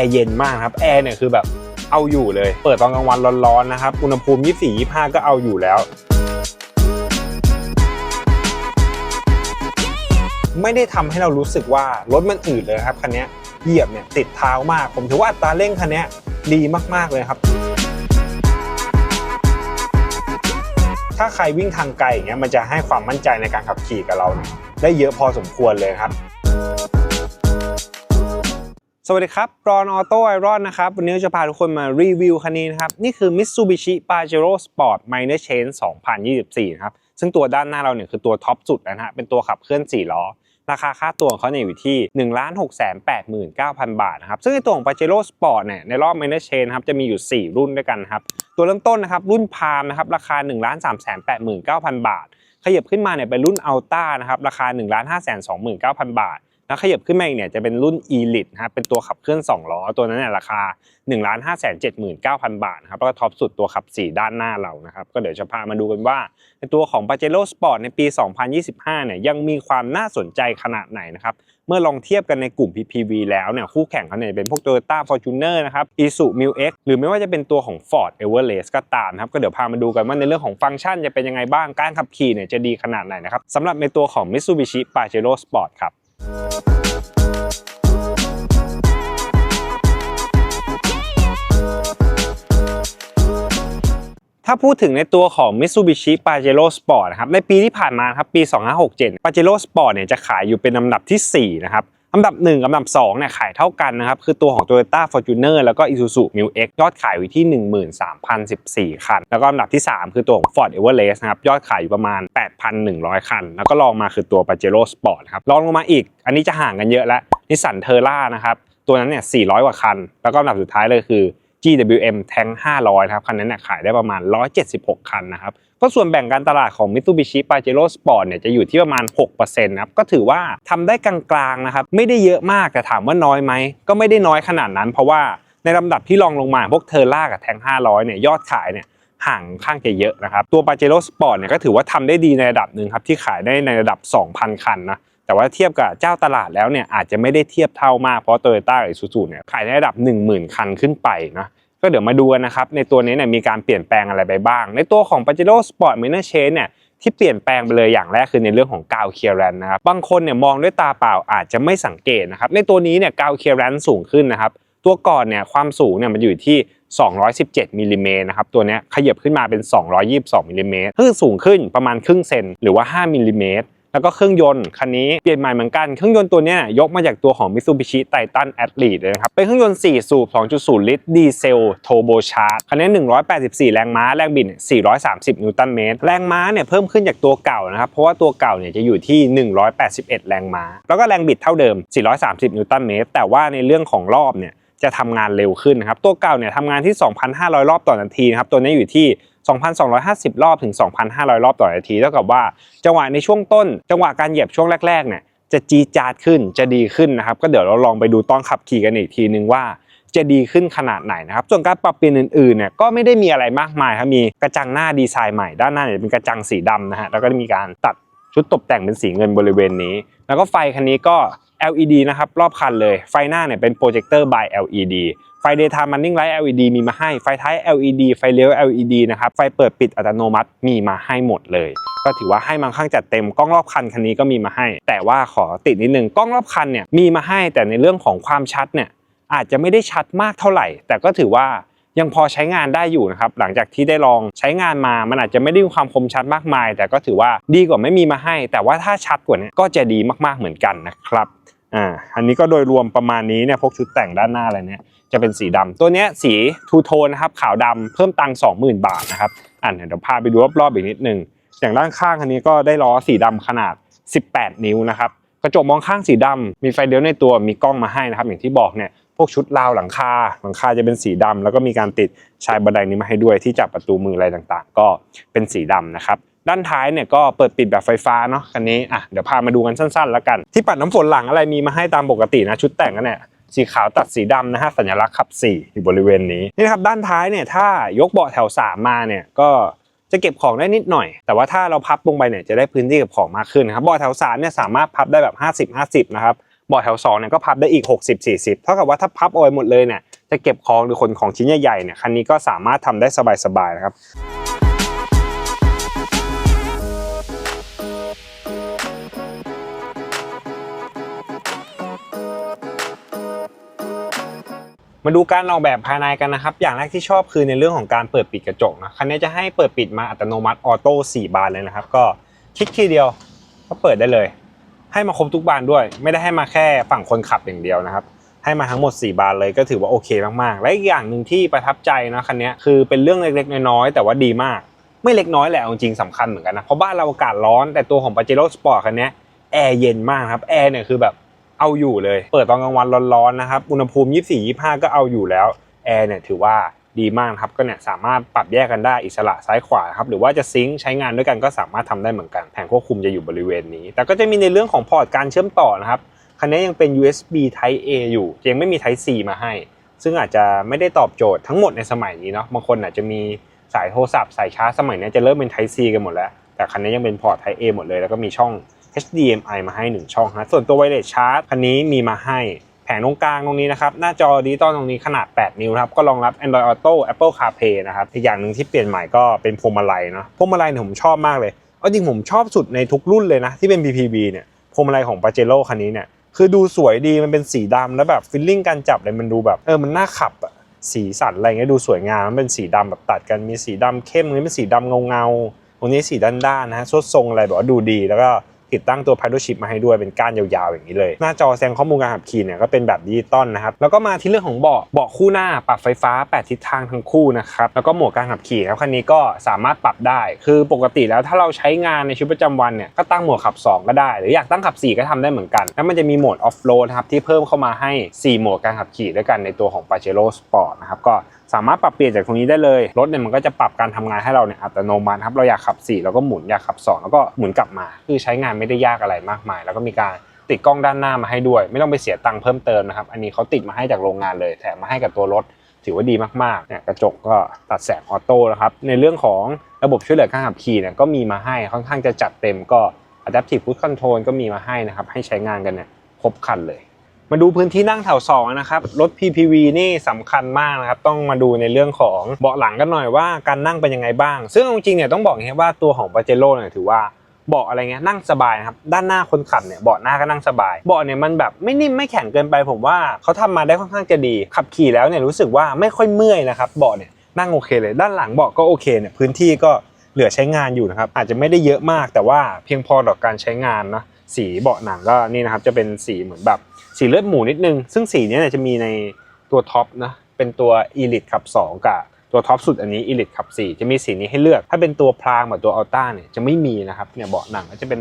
ร์เย็นมากครับแอร์เนี่ยคือแบบเอาอยู่เลย เปิดตอนกลางวันร้อนๆนะครับ อุณหภูมิ 24-25 ก็เอาอยู่แล้วไม่ได้ทำให้เรารู้สึกว่ารถมันอืดเลยครับคันนี้เหยียบเนี่ยติดเท้ามาก ผมถือว่าอัตราเร่งคันนี้ดีมากๆเลยครับ ถ้าใครวิ่งทางไกลอย่างเงี้ยมันจะให้ความมั่นใจในการขับขี่กับเรา ได้เยอะพอสมควรเลยครับ สวัสดีครับรอนออโต้ไอรอนนะครับ วันนี้จะพาทุกคนมารีวิวคันนี้นะครับ นี่คือ Mitsubishi Pajero Sport Minor Chain 2024 นะครับ ซึ่งตัวด้านหน้าเราเนี่ยคือตัวท็อปสุดนะฮะเป็นตัวขับเคลื่อน 4 ล้อ ราคาค่าตัวของเขาเนี่ยอยู่ที่ 1 6 8 9 0 0 0 บาทนะครับ ซึ่งในตัวของ Pajero Sport เนี่ยในรอบ Minor Chain ครับจะมีอยู่ 4 รุ่นด้วยกันครับ ตัวเริ่มต้นนะครับรุ่นพามนะครับราคา 1 3 8 9 0 0 0 บาท ขยับขึ้นมาเนี่ยเป็นรุ่น Alta นะครับราคา 1 5 2 9 0 0 0 บาท แล้วขยับขึ้นมาอีกเนี่ยจะเป็นรุ่น Elite นะครับเป็นตัวขับเคลื่อน 2 ล้อ ตัวนั้นเนี่ยราคา 1 5 7 9 0 0 0 บาทนะครับแล้วก็ท็อปสุดตัวขับ 4 ด้านหน้าเรานะครับก็เดี๋ยวจะพามาดูกันว่าในตัวของ Pajero Sport ในปี 2025 เนี่ยยังมีความน่าสนใจขนาดไหนนะครับเมื่อลองเทียบกันในกลุ่ม PPV แล้วเนี่ยคู่แข่งเขาเนี่ยเป็นพวก Toyota Fortuner นะครับ Isuzu Mil X หรือไม่ว่าจะเป็นตัวของ Ford Everest ก็ตามครับก็เดี๋ยวพามาดูกันว่าในเรื่องของฟังก์ชันจะเป็นยังไงบ้างการขับขี่เนี่ยจะดีขนาดไหนนะครับสำหรับในตัวของ Mitsubishi Pajero Sport ครับ ถ้าพูดถึงในตัวของ Mitsubishi Pajero Sport นะครับในปีที่ผ่านมาครับปี 2567 Pajero Sport เนี่ยจะขายอยู่เป็นลำดับทีสี่4 นะครับ อันดับ 1 อันดับ2เนี่ยขายเท่ากันนะครับ คือตัวของ Toyota Fortuner แล้วก็ Isuzu Mil X ยอดขายอยู่ที่ 13,014 คัน แล้วก็อันดับที่ 3 คือตัวของ Ford Everest นะครับ ยอดขายอยู่ประมาณ 8,100 คัน แล้วก็รองมาคือตัว Pajero Sport ครับรองลงมาอีก อันนี้จะห่างกันเยอะแล้วนิสสันเทอร่านะครับ ตัวนั้นเนี่ย 400 กว่าคัน แล้วก็อันดับสุดท้ายเลยคือ GWM Tank 500นะครับ คันนั้นเนี่ยขายได้ประมาณ 176 คันนะครับ ก็ส่วนแบ่งการตลาดของ Mitsubishi Pajero Sport เนี่ยจะอยู่ที่ประมาณ 6%นะครับก็ถือว่าทำได้กลางๆนะครับไม่ได้เยอะมากแต่ถามว่าน้อยไหมก็ไม่ได้น้อยขนาดนั้น เพราะว่าในลำดับที่รองลงมาพวกเทอร่ากับแทง 500 เนี่ยยอดขายเนี่ยห่างข้างจะเยอะนะครับ ตัว Pajero Sport เนี่ยก็ถือว่าทำได้ดีในระดับหนึ่งครับที่ขายได้ในระดับ 2,000 คันนะแต่ว่าเทียบกับเจ้าตลาดแล้วเนี่ยอาจจะไม่ได้เทียบเท่ามากเพราะโตโยต้ากับซูซูเนี่ยขายในระดับ 10,000 คันขึ้นไปนะ ก็เดี๋ยวมาดูกันนะครับ ในตัวนี้เนี่ยมีการเปลี่ยนแปลงอะไรไปบ้าง ในตัวของ Pajero Sport m i n o r Chain เนี่ยที่เปลี่ยนแปลงไปเลยอย่างแรกคือในเรื่องของกาวเคลียร์แรนนะครับบางคนเนี่ยมองด้วยตาเปล่าอาจจะไม่สังเกตนะครับในตัวนี้เนี่ยกาวเคลียร์แรนสูงขึ้นนะครับตัวก่อนเนี่ยความสูงเนี่ยมันอยู่ที่ 217มิลลิเมตรนะครับตัวนี้ขยับขึ้นมาเป็น 222มิลลิเมตรคือสูงขึ้นประมาณครึ่งเซนหรือว่า 5มิลลิเมตร แล้วก็เครื่องยนต์คันนี้เปลี่ยนใหม่เหมือนกัน เครื่องยนต์ตัวนี้ยยกมาจากตัวของ Mitsubishi Titan Athlete เลยนะครับ เป็นเครื่องยนต์ 4 สูบ 2.0 ลิตร ดีเซลโทโบชาร์จคันนี้ 184 แรงม้า แรงบิด 430 นิวตันเมตร แรงม้าเนี่ยเพิ่มขึ้นจากตัวเก่านะครับ เพราะว่าตัวเก่าเนี่ยจะอยู่ที่ 181 แรงม้า แล้วก็แรงบิดเท่าเดิม 430 นิวตันเมตร แต่ว่าในเรื่องของรอบเนี่ยจะทำงานเร็วขึ้นนะครับ ตัวเก่าเนี่ยทำงานที่ 2,500 รอบต่อนาทีนะครับ ตัวนี้อยู่ที่2,250 รอบถึง 2,500 รอบต่อนาทีเท่ากับว่าจังหวะในช่วงต้น จังหวะการเหยียบช่วงแรกๆเนี่ยจะจีจาดขึ้นจะดีขึ้นนะครับ ก็เดี๋ยวเราลองไปดูต้อนขับขี่กันอีกทีนึงว่าจะดีขึ้นขนาดไหนนะครับ ส่วนการปรับเปลี่ยนอื่นๆเนี่ยก็ไม่ได้มีอะไรมากมายครับมีกระจังหน้าดีไซน์ใหม่ด้านหน้าเนี่ยเป็นกระจังสีดำนะฮะแล้วก็มีการตัดชุดตกแต่งเป็นสีเงินบริเวณนี้ แล้วก็ไฟคันนี้ก็ LED นะครับรอบคันเลยไฟหน้าเนี่ยเป็นโปรเจคเตอร์ by LED ไฟ daytime running light LED มีมาให้ ไฟท้าย LED ไฟเลี้ยว LED นะครับ ไฟเปิดปิดอัตโนมัติมีมาให้หมดเลย ก็ถือว่าให้มาข้างจัดเต็ม กล้องรอบคันคันนี้ก็มีมาให้ แต่ว่าขอติดนิดนึง กล้องรอบคันเนี่ยมีมาให้แต่ในเรื่องของความชัดเนี่ยอาจจะไม่ได้ชัดมากเท่าไหร่ แต่ก็ถือว่ายังพอใช้งานได้อยู่นะครับ หลังจากที่ได้ลองใช้งานมา มันอาจจะไม่ได้มีความคมชัดมากมาย แต่ก็ถือว่าดีกว่าไม่มีมาให้ แต่ว่าถ้าชัดกว่านี้ก็จะดีมากๆเหมือนกันนะครับ อ่า อันนี้ก็โดยรวมประมาณนี้เนี่ยพวกชุดแต่งด้านหน้าอะไรเนี่ย จะเป็นสีดำตัวเนี้ยสีทูโทนนะครับขาวดำเพิ่มตังค์20,000บาทนะครับอ่าเดี๋ยวพาไปดูรอบๆอีกนิดนึงอย่างด้านข้างคันนี้ก็ได้ล้อสีดำขนาด 18 นิ้วนะครับกระจกมองข้างสีดำมีไฟเลี้ยวในตัวมีกล้องมาให้นะครับ อย่างที่บอกเนี่ยพวกชุดราวหลังคาหลังคาจะเป็นสีดำแล้วก็มีการติดชายบันไดนี้มาให้ด้วยที่จับประตูมืออะไรต่างๆ ก็เป็นสีดำนะครับด้านท้ายเนี่ยก็เปิดปิดแบบไฟฟ้าเนาะคันนี้อะเดี๋ยวพามาดูกันสั้นๆ แล้วกัน ที่ปัดน้ำฝนหลังอะไรมีมาให้ตามปกตินะชุดแต่งกันเนี่ย สีขาวตัดสีดำนะฮะสัญลักษณ์ขับสี่อยู่บริเวณนี้นี่นะครับด้านท้ายเนี่ยถ้ายกเบาะแถวสามมาเนี่ยก็จะเก็บของได้นิดหน่อย แต่ว่าถ้าเราพับลงไปเนี่ยจะได้พื้นที่เก็บของมากขึ้นนะครับเบาะแถวสามเนี่ยสามารถพับได้แบบ 50 50 นะครับเบาะแถว2เนี่ยก็พับได้อีก 60-40 เท่ากับว่าถ้าพับเอาไว้หมดเลยเนี่ยจะเก็บของหรือขนของชิ้นใหญ่ๆเนี่ยคันนี้ก็สามารถทำได้สบายๆนะครับ มาดูการออกแบบภายในกันนะครับ อย่างแรกที่ชอบคือในเรื่องของการเปิดปิดกระจกนะ คันนี้จะให้เปิดปิดมาอัตโนมัติออโต้4บานเลยนะครับ ก็คลิกทีเดียวก็เปิดได้เลย ให้มาครบทุกบานด้วย ไม่ได้ให้มาแค่ฝั่งคนขับอย่างเดียวนะครับ ให้มาทั้งหมด 4 บานเลยก็ถือว่าโอเคมากๆ และอีกอย่างหนึ่งที่ประทับใจนะคันนี้คือเป็นเรื่องเล็กๆน้อยๆแต่ว่าดีมาก ไม่เล็กน้อยแหละจริงสำคัญเหมือนกันนะ เพราะบ้านเราอากาศร้อนแต่ตัวของ Pajero Sport คันนี้แอร์เย็นมากครับ แอร์เนี่ยคือแบบ เอาอยู่เลย เปิดตอนกลางวันร้อนๆนะครับ อุณหภูมิ 24-25 ก็เอาอยู่แล้ว แอร์เนี่ยถือว่าดีมากครับก็เนี่ยสามารถปรับแยกกันได้อิสระซ้ายขวาครับหรือว่าจะซิงค์ใช้งานด้วยกันก็สามารถทำได้เหมือนกันแผงควบคุมจะอยู่บริเวณนี้ แต่ก็จะมีในเรื่องของพอร์ตการเชื่อมต่อนะครับคันนี้ยังเป็น USB Type A อยู่ยังไม่มี Type C มาให้ ซึ่งอาจจะไม่ได้ตอบโจทย์ทั้งหมดในสมัยนี้เนาะบางคนอาจจะมีสายโทรศัพท์สายชาร์จสมัยนี้จะเริ่มเป็น Type C กันหมดแล้ว แต่คันนี้ยังเป็นพอร์ต Type A หมดเลยแล้วก็มีช่อง HDMI มาให้ 1 ช่องนะส่วนตัวไวเลสชาร์จคันนี้มีมาให้แผงตรงกลางตรงนี้นะครับหน้าจอดิจิตอลตรงนี้ขนาด 8 นิ้วครับก็รองรับ Android Auto Apple CarPlay นะครับอีกอย่างหนึ่งที่เปลี่ยนใหม่ก็เป็นพวงมาลัยเนาะพวงมาลัยเนี่ยผมชอบมากเลยเอาจริงผมชอบสุดในทุกรุ่นเลยนะที่เป็น PPV เนี่ยพวงมาลัยของ Pajero คันนี้เนี่ยคือดูสวยดีมันเป็นสีดำแล้วแบบฟิลลิ่งการจับเลยมันดูแบบเออมันน่าขับอะสีสันอะไรเงี้ยดูสวยงามมันเป็นสีดำแบบตัดกันมีสีดำเข้มตรงนี้เป็นสีดำเงาเงาๆตรงนี้สีด้านๆนะฮะสดทรงอะไรแบบว่าดูดีแล้วก็ ติดตั้งตัว Paddle Chip มาให้ด้วยเป็นก้านยาวๆอย่างนี้เลย หน้าจอแสดงข้อมูลการขับขี่เนี่ยก็เป็นแบบดิจิตอลนะครับแล้วก็มาที่เรื่องของเบาะเบาะคู่หน้าปรับไฟฟ้า 8 ทิศทางทั้งคู่นะครับแล้วก็โหมดการขับขี่ครับคันนี้ก็สามารถปรับได้ คือปกติแล้วถ้าเราใช้งานในชีวิตประจำวันเนี่ยก็ตั้งโหมดขับ 2 ก็ได้ หรืออยากตั้งขับ 4 ก็ทำได้เหมือนกัน แล้วมันจะมีโหมดออฟโรดครับที่เพิ่มเข้ามาให้4โหมดการขับขี่ด้วยกันในตัวของ Pajero Sport นะครับก็ สามารถปรับเปลี่ยนจากตรงนี้ได้เลยรถเนี่ยมันก็จะปรับการทำงานให้เราเนี่ยอัตโนมัติครับเราอยากขับ4แล้วก็หมุนอยากขับ 2 แล้วก็หมุนกลับมา คือใช้งานไม่ได้ยากอะไรมากมาย แล้วก็มีการติดกล้องด้านหน้ามาให้ด้วย ไม่ต้องไปเสียตังค์เพิ่มเติมนะครับอันนี้เขาติดมาให้จากโรงงานเลยแถมมาให้กับตัวรถถือว่าดีมากๆเนี่ยกระจกก็ตัดแสงออโต้นะครับในเรื่องของระบบช่วยเหลือการขับขี่เนี่ยก็มีมาให้ค่อนข้างจะจัดเต็มก็ Adaptive Cruise Control ก็มีมาให้นะครับให้ใช้งานกันเนี่ยครบครันเลย มาดูพื้นที่นั่งแถว2นะครับรถ PPV นี่สำคัญมากนะครับต้องมาดูในเรื่องของเบาะหลังกันหน่อยว่าการนั่งเป็นยังไงบ้าง ซึ่งจริงๆเนี่ยต้องบอกอย่างนี้ว่าตัวของ p a j e r o เนี่ยถือว่าเบาะอะไรเงี้ยนั่งสบายนะครับด้านหน้าคนขับเนี่ยเบาะหน้าก็นั่งสบายเบาะเนี่ยมันแบบไม่นิ่มไม่แข็งเกินไปผมว่าเขาทำมาได้ค่อนข้างจะดี ขับขี่แล้วเนี่ยรู้สึกว่าไม่ค่อยเมื่อยนะครับเบาะเนี่ยนั่งโอเคเลย ด้านหลังเบาะก็โอเคเนี่ยพื้นที่ก็เหลือใช้งานอยู่นะครับอาจจะไม่ได้เยอะมากแต่ว่าเพียงพอต่อการใช้งานนะ สีเบาะหนังก็นี่นะครับจะเป็นสีเหมือนแบบสีเลือดหมูนิดนึง ซึ่งสีนี้เนี่ยจะมีในตัวท็อปนะเป็นตัว Elite ขับ 2 กับตัวท็อปสุดอันนี้ Elite ขับ 4 จะมีสีนี้ให้เลือก ถ้าเป็นตัวพรางแบบตัวอัลต้าเนี่ยจะไม่มีนะครับเนี่ยเบาะหนังก็จะเป็น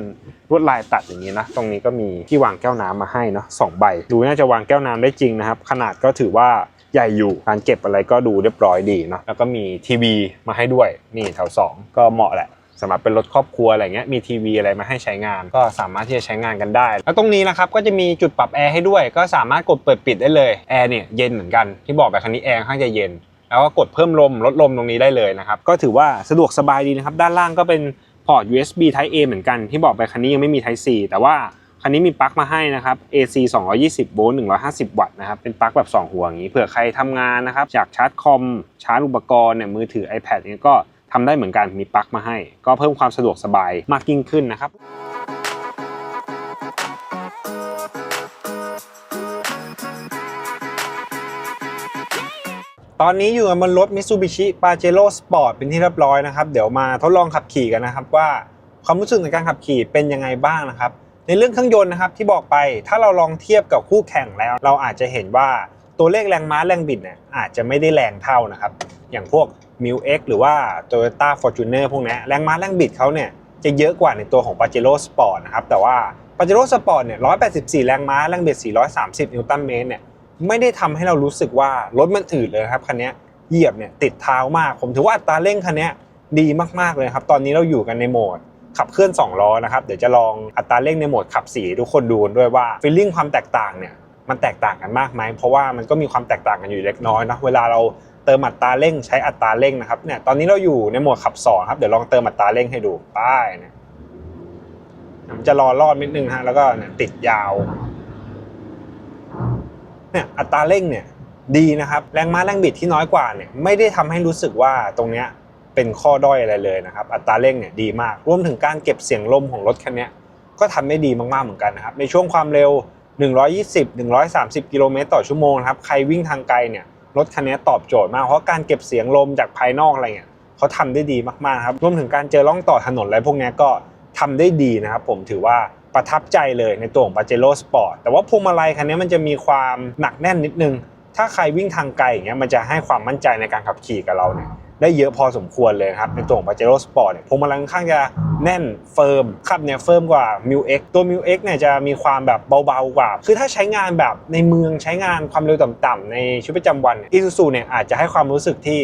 ลวดลายตัดอย่างนี้นะตรงนี้ก็มีที่วางแก้วน้ำมาให้เนาะสองใบ ดูน่าจะวางแก้วน้ำได้จริงนะครับ ขนาดก็ถือว่าใหญ่อยู่การเก็บอะไรก็ดูเรียบร้อยดีเนาะแล้วก็มีทีวีมาให้ด้วยนี่แถว 2 ก็เหมาะแหละ สำหรับเป็นรถครอบครัวอะไรเงี้ยมีทีวีอะไรมาให้ใช้งาน ก็สามารถที่จะใช้งานกันได้ แล้วตรงนี้นะครับก็จะมีจุดปรับแอร์ให้ด้วย ก็สามารถกดเปิดปิดได้เลยแอร์เนี่ยเย็นเหมือนกันที่บอกไปคันนี้แอร์ค่อนข้างจะเย็น แล้วก็กดเพิ่มลมลดลมตรงนี้ได้เลยนะครับก็ถือว่าสะดวกสบายดีนะครับด้านล่างก็เป็นพอร์ต USB Type A เหมือนกันที่บอกไปคันนี้ยังไม่มี Type C แต่ว่าคันนี้มีปลั๊กมาให้นะครับ AC 220 โวลต์ 150 วัตต์นะครับ เป็นปลั๊กแบบ 2 หัวอย่างนี้ เผื่อใครทำงานนะครับอยากชาร์จคอม ชาร์จอุปกรณ์เนี่ย มือถือ iPad เนี่ยก็ ทำได้เหมือนกันมีปลั๊กมาให้ ก็เพิ่มความสะดวกสบายมากยิ่งขึ้นนะครับตอนนี้อยู่บบนรถ Mitsubishi Pajero Sport เป็นที่เรียบร้อยนะครับ เดี๋ยวมาทดลองขับขี่กันนะครับ ว่าความรู้สึกในการขับขี่เป็นยังไงบ้างนะครับ ในเรื่องเครื่องยนต์นะครับที่บอกไปถ้าเราลองเทียบกับคู่แข่งแล้ว เราอาจจะเห็นว่าตัวเลขแรงม้าแรงบิดเนี่ยอาจจะไม่ได้แรงเท่านะครับ อย่างพวก m i l X หรือว่า Toyota Fortuner พวกนี้แรงม้าแรงบิดเขาเนี่ยจะเยอะกว่าในตัวของ Pajero Sport นะครับ แต่ว่า Pajero Sport เนี่ย 184 แรงม้าแรงบิด 430 นิวตันเมตรเนี่ยไม่ได้ทำให้เรารู้สึกว่ารถมันอืดเลยครับคันนี้เหยียบเนี่ยติดเท้ามาก ผมถือว่าอัตราเร่งคันนี้ดีมากๆเลยครับ ตอนนี้เราอยู่กันในโหมดขับเคลื่อน 2 ล้อนะครับ เดี๋ยวจะลองอัตราเร่งในโหมดขับสีทุกคนดูด้วยว่าฟีลลิ่งความแตกต่างเนี่ยมันแตกต่างกันมากไหมเพราะว่ามันก็มีความแตกต่างกันอยู่เล็กน้อยนะเวลาเรา เติมอัตราเร่งใช้อัตราเร่งนะครับเนี่ยตอนนี้เราอยู่ในโหมดขับ2ครับเดี๋ยวลองเติมอัตราเร่งให้ดูป้ายเนี่ยมันจะรอรอดนิดนึงฮะแล้วก็เนี่ยติดยาวเนี่ยอัตราเร่งเนี่ยดีนะครับแรงม้าแรงบิดที่น้อยกว่าเนี่ยไม่ได้ทำให้รู้สึกว่าตรงเนี้ยเป็นข้อด้อยอะไรเลยนะครับ อัตราเร่งเนี่ยดีมากรวมถึงการเก็บเสียงลมของรถคันเนี้ยก็ทำได้ดีมากๆเหมือนกันนะครับในช่วงความเร็ว 120 130 กิโลเมตรต่อชั่วโมงนะครับใครวิ่งทางไกลเนี่ย รถคันนี้ตอบโจทย์มากเพราะการเก็บเสียงลมจากภายนอกอะไรเงี้ยเขาทำได้ดีมากๆครับรวมถึงการเจอร่องต่อถนนอะไรพวกนี้ก็ทำได้ดีนะครับผมถือว่าประทับใจเลยในตัวของ Pajero Sport แต่ว่าพวงมาลัยคันนี้มันจะมีความหนักแน่นนิดนึง ถ้าใครวิ่งทางไกลอย่างเงี้ยมันจะให้ความมั่นใจในการขับขี่กับเราเนี่ย ได้เยอะพอสมควรเลยครับในตัวของ Pajero Sport เนี่ยพวงมาลัยค่อนข้างจะแน่นเฟิร์มขับเนี่ยเฟิร์มกว่า m u X ตัว m u X เนี่ยจะมีความแบบเบาๆกว่า คือถ้าใช้งานแบบในเมืองใช้งานความเร็วต่ำๆในชีวิตประจำวันเนี่ย Isuzu เนี่ยอาจจะให้ความรู้สึกที่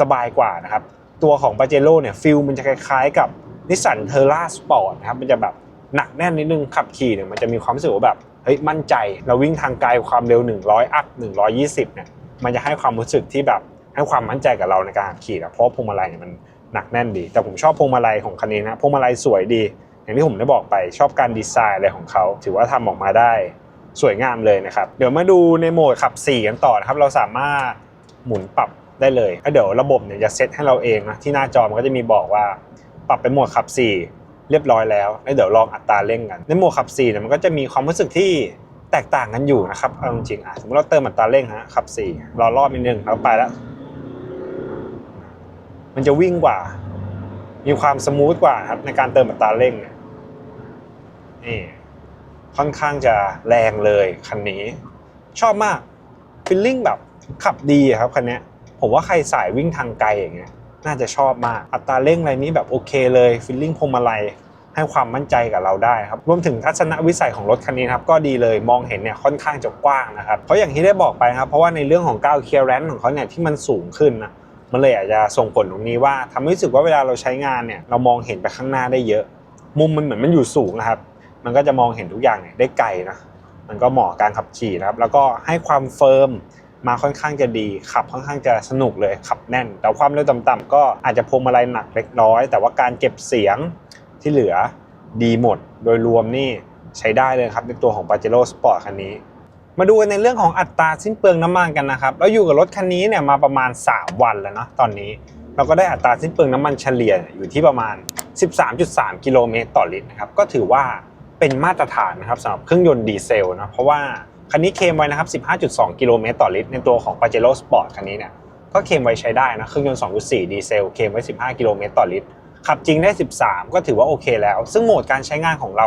สบายกว่านะครับตัวของ Pajero เนี่ยฟิลมันจะคล้ายๆกับ Nissan Terra Sport นะครับมันจะแบบหนักแน่นนิดนึงขับขี่เนี่ยมันจะมีความรู้สึกว่าแบบเฮ้ยมั่นใจ เราวิ่งทางไกลความเร็ว 100 อัพ 120 เนี่ยมันจะให้ความรู้สึกที่แบบ ให้ความมั่นใจกับเราในการขี่นะเพราะพวงมาลัยเนี่ยมันหนักแน่นดี แต่ผมชอบพวงมาลัยของคันนี้นะพวงมาลัยสวยดี อย่างที่ผมได้บอกไปชอบการดีไซน์อะไรของเขา ถือว่าทำออกมาได้สวยงามเลยนะครับ เดี๋ยวมาดูในโหมดขับ 4 กันต่อนะครับ เราสามารถหมุนปรับได้เลยเดี๋ยวระบบเนี่ยจะเซตให้เราเองนะที่หน้าจอมันก็จะมีบอกว่า ปรับเป็นโหมดขับ 4 เรียบร้อยแล้วแล้วเดี๋ยวลองอัตราเร่งกัน ในโหมดขับ4เนี่ยมันก็จะมีความรู้สึกที่แตกต่างกันอยู่นะครับเอาจริงๆอะสมมติเราเติมอัตราเร่งฮะขับ4รอรอบนิดนึงเราไปแล้ว มันจะวิ่งกว่า มีความสมูทกว่าครับในการเติมอัตราเร่งเนี่ยนี่ค่อนข้างจะแรงเลยคันนี้ ชอบมากฟีลลิ่งแบบขับดีครับคันนี้ผมว่าใครสายวิ่งทางไกลอย่างเงี้ยน่าจะชอบมากอัตราเร่งอะไรนี้แบบโอเคเลยฟีลลิ่งพวงมาลัยให้ความมั่นใจกับเราได้ครับรวมถึงทัศนวิสัยของรถคันนี้ครับก็ดีเลยมองเห็นเนี่ยค่อนข้างจะกว้างนะครับเพราะอย่างที่ได้บอกไปครับเพราะว่าในเรื่องของก้าวเคลียร์แรนของเขาเนี่ยที่มันสูงขึ้นนะ มันเลยอาจจะส่งผลตรงนี้ว่าทำให้รู้สึกว่าเวลาเราใช้งานเนี่ยเรามองเห็นไปข้างหน้าได้เยอะ มุมมันเหมือนมันอยู่สูงนะครับ มันก็จะมองเห็นทุกอย่างเนี่ยได้ไกลนะมันก็เหมาะการขับขี่นะครับ แล้วก็ให้ความเฟิร์มมาค่อนข้างจะดี ขับค่อนข้างจะสนุกเลยขับแน่น แต่ความเร็วต่ำๆก็อาจจะพวงมาลัยหนักเล็กน้อย แต่ว่าการเก็บเสียงที่เหลือดีหมด โดยรวมนี่ใช้ได้เลยครับในตัวของ Pajero Sport คันนี้ มาดูกันในเรื่องของอัตราสิ้นเปลืองน้ำมันกันนะครับเราอยู่กับรถคันนี้เนี่ยมาประมาณ 3 วันแล้วเนาะตอนนี้ เราก็ได้อัตราสิ้นเปลืองน้ำมันเฉลี่ยอยู่ที่ประมาณ 13.3 กิโลเมตรต่อลิตรนะครับก็ถือว่าเป็นมาตรฐานนะครับสำหรับเครื่องยนต์ดีเซลนะเพราะว่าคันนี้เคมไว้นะครับ 15.2 กิโลเมตรต่อลิตรในตัวของ Pajero Sport คันนี้เนี่ยก็เคมไว้ใช้ได้นะเครื่องยนต์ 2.4 ดีเซลเคมไว้ 15 กิโลเมตรต่อลิตรขับจริงได้ 13 ก็ถือว่าโอเคแล้ว ซึ่งโหมดการใช้งานของเรา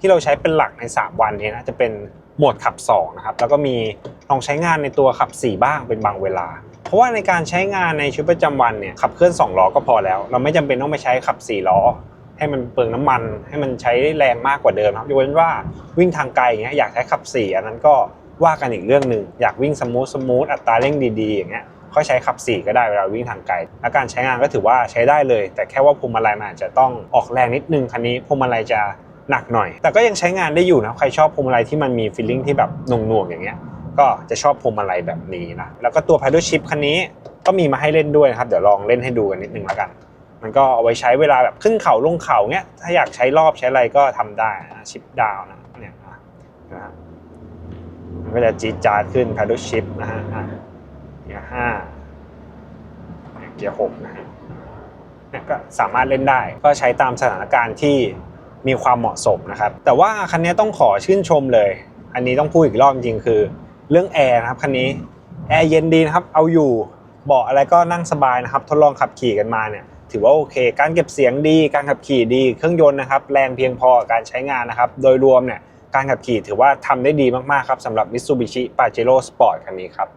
ที่เราใช้เป็นหลักใน 3 วันนี้นะจะเป็น โหมดขับ2นะครับแล้วก็มีลองใช้งานในตัวขับ 4 บ้างเป็นบางเวลา เพราะว่าในการใช้งานในชีวิตประจำวันเนี่ยขับเคลื่อน2ล้อก็พอแล้ว เราไม่จำเป็นต้องไปใช้ขับ 4 ล้อ ให้มันเปลืองน้ำมัน ให้มันใช้แรงมากกว่าเดิมครับยกเว้นว่าวิ่งทางไกลอย่างเงี้ยอยากใช้ขับ4อันนั้นก็ว่ากันอีกเรื่องหนึ่งอยากวิ่งสมูทสมูทอัตราเร่งดีๆอย่างเงี้ยก็ใช้ขับ 4 ก็ได้เวลาวิ่งทางไกล และการใช้งานก็ถือว่าใช้ได้เลย แต่แค่ว่าพวงมาลัยมันอาจจะต้องออกแรงนิดนึงคันนี้พวงมาลัยจะ หนักหน่อย แต่ก็ยังใช้งานได้อยู่นะ ใครชอบพวงมาลัยที่มันมีฟีลลิ่งที่แบบหน่วงๆอย่างเงี้ย ก็จะชอบพวงมาลัยแบบนี้นะ แล้วก็ตัว paddle shift คันนี้ก็มีมาให้เล่นด้วยนะครับ เดี๋ยวลองเล่นให้ดูกันนิดนึงแล้วกัน มันก็เอาไว้ใช้เวลาแบบขึ้นเขาลงเขาเนี้ย ถ้าอยากใช้รอบใช้อะไรก็ทำได้นะชิปดาวนะเนี่ยนะนะมันก็จะจีจาดขึ้น paddle shift นะฮะอะเกียร์ห้าเกียร์หกนะฮะเนี่ยก็สามารถเล่นได้ก็ใช้ตามสถานการณ์ที่ มีความเหมาะสมนะครับ แต่ว่าคันนี้ต้องขอชื่นชมเลย อันนี้ต้องพูดอีกรอบจริงๆคือ เรื่องแอร์นะครับคันนี้แอร์เย็นดีนะครับ เอาอยู่เบาะอะไรก็นั่งสบายนะครับ ทดลองขับขี่กันมาเนี่ยถือว่าโอเค การเก็บเสียงดี การขับขี่ดี เครื่องยนต์นะครับ แรงเพียงพอการใช้งานนะครับ โดยรวมเนี่ย การขับขี่ถือว่าทำได้ดีมากๆครับสำหรับ Mitsubishi Pajero Sport คันนี้ครับ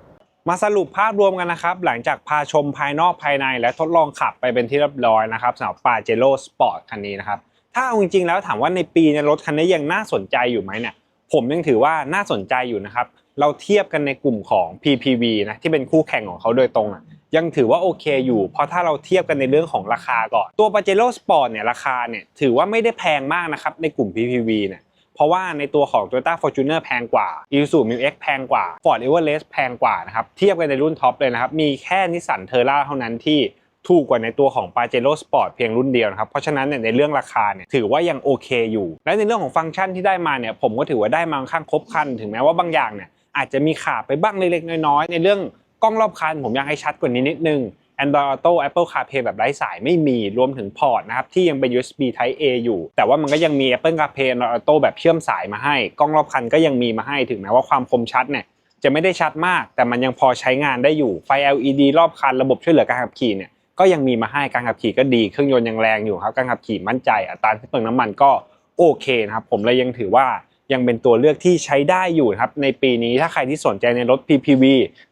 มาสรุปภาพรวมกันนะครับ หลังจากพาชมภายนอกภายในและทดลองขับไปเป็นที่เรียบร้อยนะครับสำหรับ Pajero Sport คันนี้นะครับ ถ้าเอาจริงๆแล้วถามว่าในปีในยรถคันนี้ยังน่าสนใจอยู่ไหมเนี่ยผมยังถือว่าน่าสนใจอยู่นะครับ เราเทียบกันในกลุ่มของ PPV นะที่เป็นคู่แข่งของเขาโดยตรงอะยังถือว่าโอเคอยู่ เพราะถ้าเราเทียบกันในเรื่องของราคาก่อน ตัว Pajero Sport เนี่ยราคาเนี่ยถือว่าไม่ได้แพงมากนะครับในกลุ่ม PPV เนี่ยเพราะว่าในตัวของ Toyota Fortuner แพงกว่า Isuzu m x แพงกว่า Ford Everest แพงกว่านะครับเทียบกันในรุ่นท็อปเลยนะครับมีแค่ Nissan Terra เท่านั้นที่ ถูกกว่าในตัวของ Pajero Sport เพียงรุ่นเดียวนะครับ เพราะฉะนั้นเนี่ยในเรื่องราคาเนี่ยถือว่ายังโอเคอยู่ และในเรื่องของฟังก์ชันที่ได้มาเนี่ยผมก็ถือว่าได้มาค่อนข้างครบครัน ถึงแม้ว่าบางอย่างเนี่ยอาจจะมีขาดไปบ้างเล็กๆน้อยๆ ในเรื่องกล้องรอบคัน ผมอยากให้ชัดกว่านี้นิดนึง Android Auto Apple CarPlay แบบไร้สายไม่มีรวมถึงพอร์ตนะครับที่ยังเป็น USB Type A อยู่ แต่ว่ามันก็ยังมี Apple CarPlay Android Auto แบบเชื่อมสายมาให้ กล้องรอบคันก็ยังมีมาให้ถึงแม้ว่าความคมชัดเนี่ยจะไม่ได้ชัดมาก แต่มันยังพอใช้งานได้อยู่ไฟ LED รอบคันระบบช่วยเหลือการขับขี่เนี่ย ก็ยังมีมาให้การขับขี่ก็ดีเครื่องยนต์ยังแรงอยู่ครับการขับขี่มั่นใจอัตราที่เปลืองน้ำมันก็โอเคนะครับผมเลยยังถือว่ายังเป็นตัวเลือกที่ใช้ได้อยู่ครับในปีนี้ถ้าใครที่สนใจในรถ PPV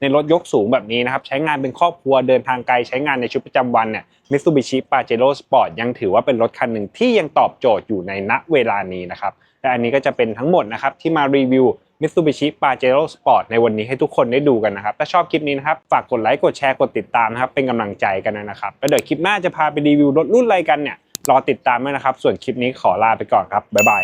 ในรถยกสูงแบบนี้นะครับใช้งานเป็นครอบครัวเดินทางไกลใช้งานในชีวิตประจำวันเนี่ย Mitsubishi Pajero Sport ยังถือว่าเป็นรถคันหนึ่งที่ยังตอบโจทย์อยู่ในณเวลานี้นะครับและอันนี้ก็จะเป็นทั้งหมดนะครับที่มารีวิว Mitsubishi Pajero Sport ในวันนี้ให้ทุกคนได้ดูกันนะครับ ถ้าชอบคลิปนี้นะครับ ฝากกดไลค์ กดแชร์ กดติดตามนะครับ เป็นกำลังใจกันนะครับ แล้วเดี๋ยวคลิปหน้าจะพาไปรีวิวรถรุ่นอะไรกันเนี่ย รอติดตามด้วยนะครับ ส่วนคลิปนี้ขอลาไปก่อนครับ บ๊ายบาย